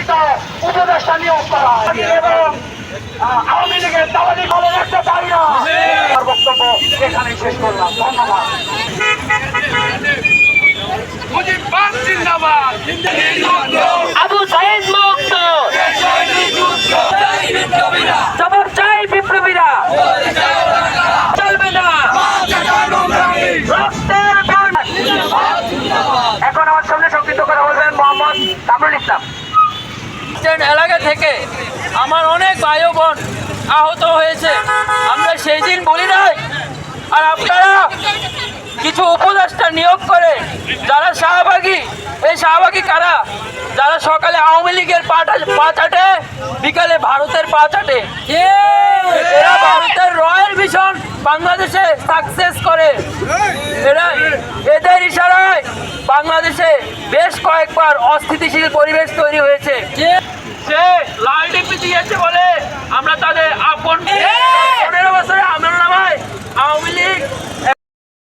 নির্বাচিত উপদেষ্টা নিয়োগ করা এবং আওয়ামী লীগের দালালি করার একটা দাবি না। বক্তব্য এখানেই শেষ করলাম। ধন্যবাদ। আবু সাইদ মুক্ত। জবাব চাই বিপ্লবীরা। চলবে না। এখন আমার সামনে সংক্ষিপ্ত করে বলবেন মোহাম্মদ কামরুল ইসলাম। স্ট্যান্ড এলাকা থেকে আমার অনেক ভাই বোন আহত হয়েছে। আমরা সেই দিন বলি নাই। আর আপনারা কিছু উপদেষ্টা নিয়োগ করে যারা শাহবাগী, এই শাহবাগী কারা? যারা সকালে আওয়ামী লীগের পা টা- পা চাটে, বিকালে ভারতের পা চাটে। এরা ভারতের রয়্যাল মিশন বাংলাদেশে সাকসেস করে। এরা এদের ইশারায় বাংলাদেশে বেশ কয়েকবার অস্থিতিশীল পরিবেশ তৈরি হয়েছে। আমরা তাদের আপন